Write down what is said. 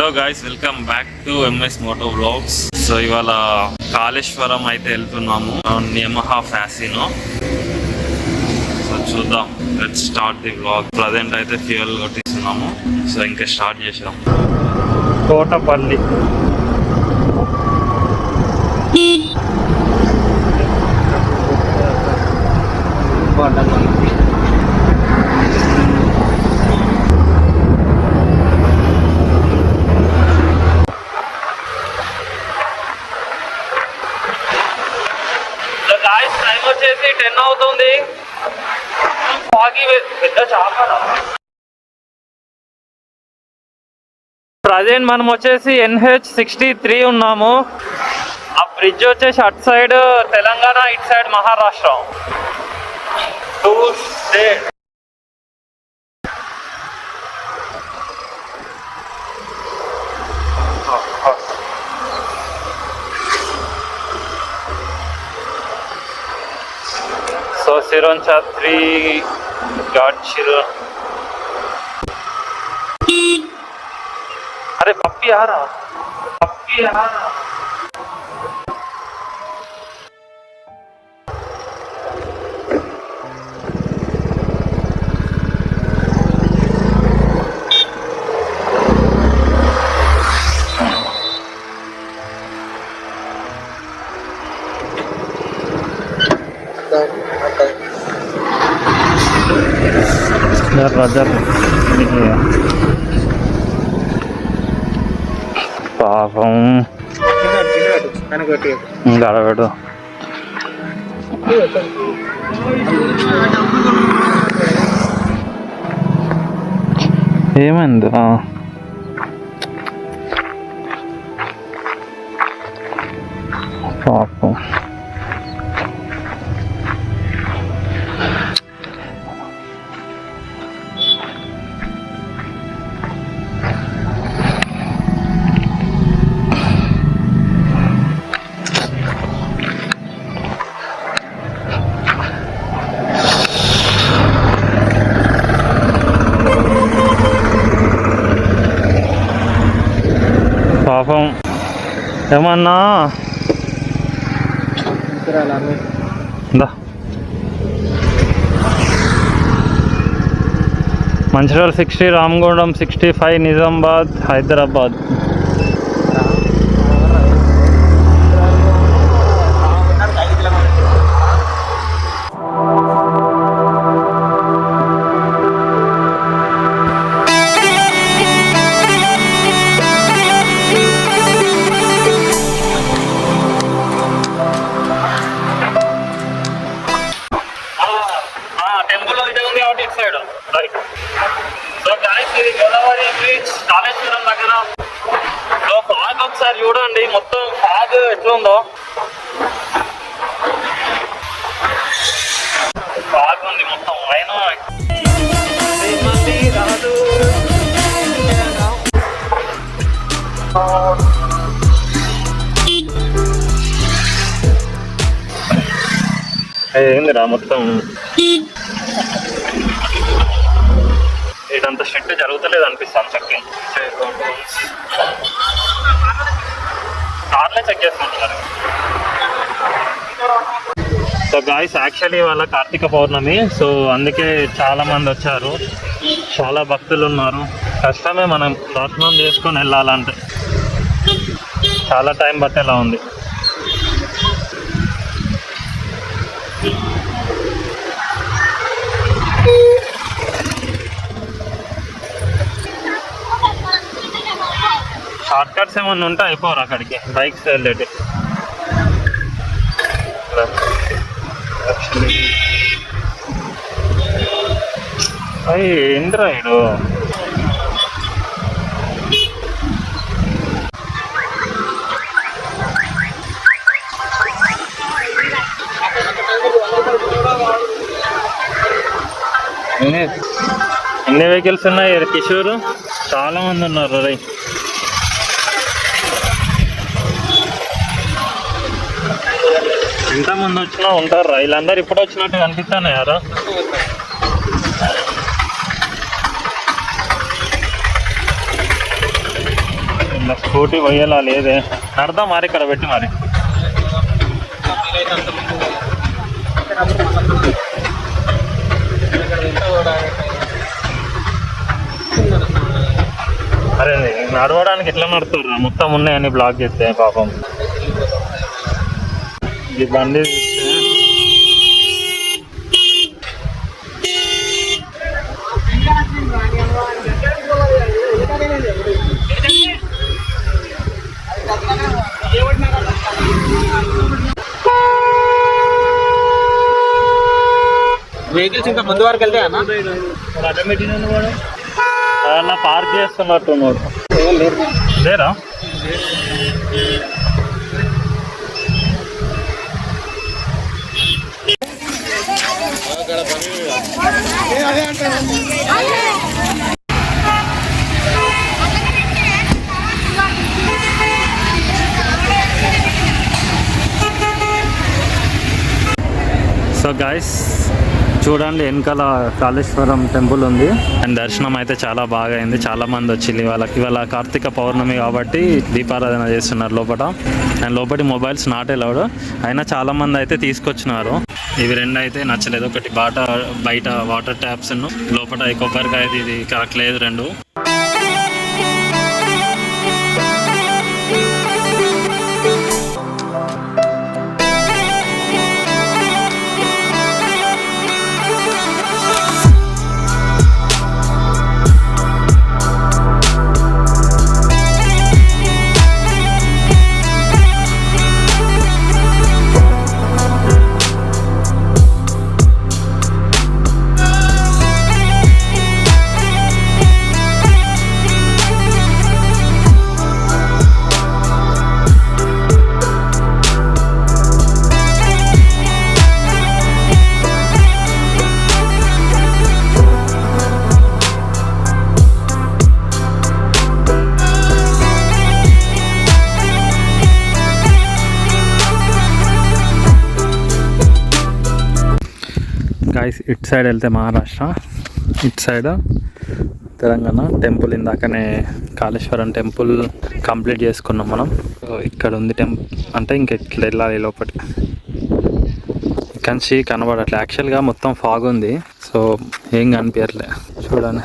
Hello guys welcome back to MS moto vlogs so ఇవాళ కాళేశ్వరం అయితే వెళ్తున్నాము. నియమహా ఫ్యాసినో సో చూద్దాం. Let start the vlog present అయితే ఫ్యూయల్ కొట్టిస్తున్నాము. సో ఇంకా స్టార్ట్ చేసాం కోటపల్లి గాయస్ టైం వచ్చేసి టెన్ అవుతుంది. ఫాగి పెద్ద ప్రజెంట్ మనం వచ్చేసి ఎన్హెచ్ సిక్స్టీ త్రీ ఉన్నాము. ఆ బ్రిడ్జ్ వచ్చేసి అటు సైడ్ తెలంగాణ ఇటు side Maharashtra. Two state Sosiron Chatri Gadshiro. अरे पप्पी आ रहा पप्पी आ रहा జర్ర జర్ర పాపం గడబెడు ఏమైంది ఆ. పాపం పాపం ఏమన్నా? Mancherial sixty Ramagundam sixty five Nizamabad Hyderabad. ఇది గోదావరి బ్రిడ్జ్ కాళేశ్వరం దగ్గర. ఫాగ్ ఒకసారి చూడండి మొత్తం ఫాగ్ ఎట్లుందో. ఫాగ్ ఉంది మొత్తం పైన రాదు ఏందిరా మొత్తం? అంత స్ట్రిక్ట్ జరుగుతలేదు అనిపిస్తాను చెక్కింగ్ కార్లే చెక్ చేసుకుంటున్నారు సో గాయస్ యాక్చువల్లీ వాళ్ళ కార్తీక పౌర్ణమి సో అందుకే చాలా మంది వచ్చారు. చాలా భక్తులు ఉన్నారు. కష్టమే మనం దర్శనం చేసుకొని వెళ్ళాలంటే. చాలా టైం పట్టేలా ఉంది. షార్ట్ కట్స్ ఏమన్నా ఉంటే అయిపోరు అక్కడికి. బైక్స్ వెళ్ళేటి. అయ్యి ఏంద్రా ఇడు ఎన్ని ఎన్ని వెహికల్స్ ఉన్నాయి? కిషోర్? చాలా మంది ఉన్నారు రై. ఎంతమంది వచ్చినా ఉంటారు వీళ్ళందరూ ఇప్పుడు వచ్చినట్టు కనిపిస్తాను యారా ఇలా స్కూటీ పోయేలా లేదే. నడదా మరి ఇక్కడ పెట్టి మరి. అరే నడవడానికి ఎట్లా నడుతుర్రా మొత్తం ఉన్నాయని బ్లాక్ చేస్తే పాపం. ఈ బండి వెహికల్స్ ఇంకా ముందు వరకు వెళ్తే అన్న? పార్క్ చేస్తున్నట్టు లేరా? సో గాయస్ చూడండి వెనకాల కాళేశ్వరం టెంపుల్ ఉంది. అండ్ దర్శనం అయితే చాలా బాగా అయింది. చాలా మంది వచ్చింది వాళ్ళకి ఇవాళ కార్తీక పౌర్ణమి కాబట్టి దీపారాధన చేస్తున్నారు లోపల అండ్ లోపలి మొబైల్స్ నాట్ అలౌడ్ అయినా చాలా మంది అయితే తీసుకొచ్చినారు. ఇవి రెండు అయితే నచ్చలేదు. ఒకటి బాట బయట వాటర్ ట్యాప్స్ లోపల కొబ్బరికాయ ఇది కరెక్ట్ లేదు రెండు. ఇట్ సైడ్ వెళ్తే Maharashtra it side Telangana temple ఇందాకనే కాళేశ్వరం టెంపుల్ కంప్లీట్ చేసుకున్నాం మనం. ఇక్కడ ఉంది టెంపుల్ అంటే ఇంక ఇట్లా వెళ్ళాలి లోపలి ఇక్కడ నుంచి కనబడట్లే. యాక్చువల్గా మొత్తం ఫాగ్ ఉంది. సో ఏం కనిపించట్లే చూడండి.